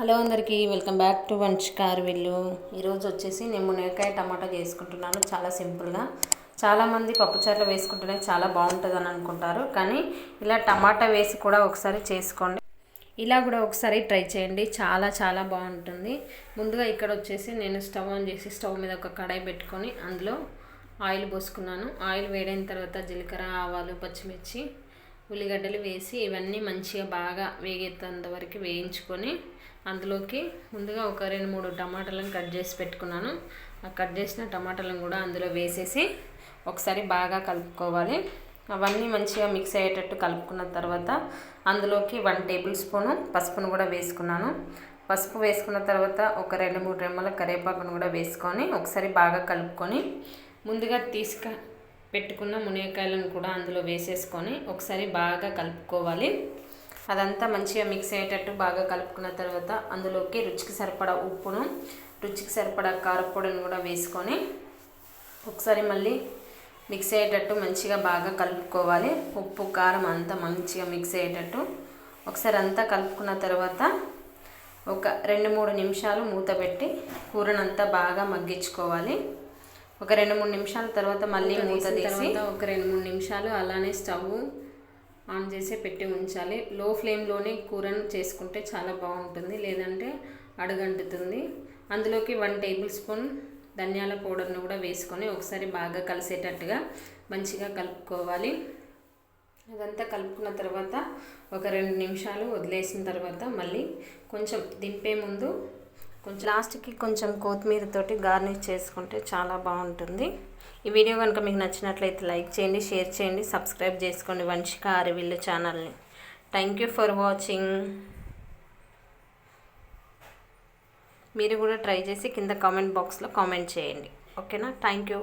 Hello అందరికీ welcome back to వంచకార్ విల్లు ఈరోజు వచ్చేసి నేను మునక్కాయ టమాటా చేసుకుంటున్నాను చాలా సింపుల్గా. చాలామంది పప్పుచారులు వేసుకుంటేనే చాలా బాగుంటుంది అని అనుకుంటారు కానీ ఇలా టమాటా వేసి కూడా ఒకసారి చేసుకోండి. ఇలా కూడా ఒకసారి ట్రై చేయండి చాలా చాలా బాగుంటుంది. ముందుగా ఇక్కడ వచ్చేసి నేను స్టవ్ ఆన్ చేసి స్టవ్ మీద ఒక కడాయి పెట్టుకొని అందులో ఆయిల్ పోసుకున్నాను. ఆయిల్ వేడైన తర్వాత జీలకర్ర ఆవాలు పచ్చిమిర్చి ఉల్లిగడ్డలు వేసి ఇవన్నీ మంచిగా బాగా వేగేంత వరకు వేయించుకొని అందులోకి ముందుగా ఒక రెండు మూడు టమాటాలను కట్ చేసి పెట్టుకున్నాను. ఆ కట్ చేసిన టమాటాలను కూడా అందులో వేసేసి ఒకసారి బాగా కలుపుకోవాలి. అవన్నీ మంచిగా మిక్స్ అయ్యేటట్టు కలుపుకున్న తర్వాత అందులోకి వన్ టేబుల్ స్పూను పసుపును కూడా వేసుకున్నాను. పసుపు వేసుకున్న తర్వాత ఒక రెండు మూడు రెమ్మల కరివేపాకును కూడా వేసుకొని ఒకసారి బాగా కలుపుకొని ముందుగా తీసుక పెట్టుకున్న మునక్కాయలను కూడా అందులో వేసేసుకొని ఒకసారి బాగా కలుపుకోవాలి. అదంతా మంచిగా మిక్స్ అయ్యేటట్టు బాగా కలుపుకున్న తర్వాత అందులోకి రుచికి సరిపడా ఉప్పును రుచికి సరిపడా కారపొడిని కూడా వేసుకొని ఒకసారి మళ్ళీ మిక్స్ అయ్యేటట్టు మంచిగా బాగా కలుపుకోవాలి. ఉప్పు కారం అంతా మంచిగా మిక్స్ అయ్యేటట్టు ఒకసారి అంతా కలుపుకున్న తర్వాత ఒక రెండు మూడు నిమిషాలు మూత పెట్టి కూరనంతా బాగా మగ్గించుకోవాలి. ఒక రెండు మూడు నిమిషాల తర్వాత మళ్ళీ మూత తీసి ఒక రెండు మూడు నిమిషాలు అలానే స్టవ్ ఆన్ చేసి పెట్టి ఉంచాలి. లో ఫ్లేమ్లోనే కూరను చేసుకుంటే చాలా బాగుంటుంది లేదంటే అడుగంటుతుంది. అందులోకి వన్ టేబుల్ స్పూన్ ధనియాల పౌడర్ను కూడా వేసుకొని ఒకసారి బాగా కలిసేటట్టుగా మంచిగా కలుపుకోవాలి. అదంతా కలుపుకున్న తర్వాత ఒక రెండు నిమిషాలు వదిలేసిన తర్వాత మళ్ళీ కొంచెం దింపే ముందు కొంచెం లాస్ట్కి కొంచెం కొత్తిమీరతోటి గార్నిష్ చేసుకుంటే చాలా బాగుంటుంది. ఈ వీడియో కనుక మీకు నచ్చినట్లయితే లైక్ చేయండి షేర్ చేయండి సబ్స్క్రైబ్ చేసుకోండి వంశిక అరవిల్లు ఛానల్ని. థ్యాంక్ యూ ఫర్ వాచింగ్ మీరు కూడా ట్రై చేసి కింద కామెంట్ బాక్స్లో కామెంట్ చేయండి. ఓకేనా? Thank you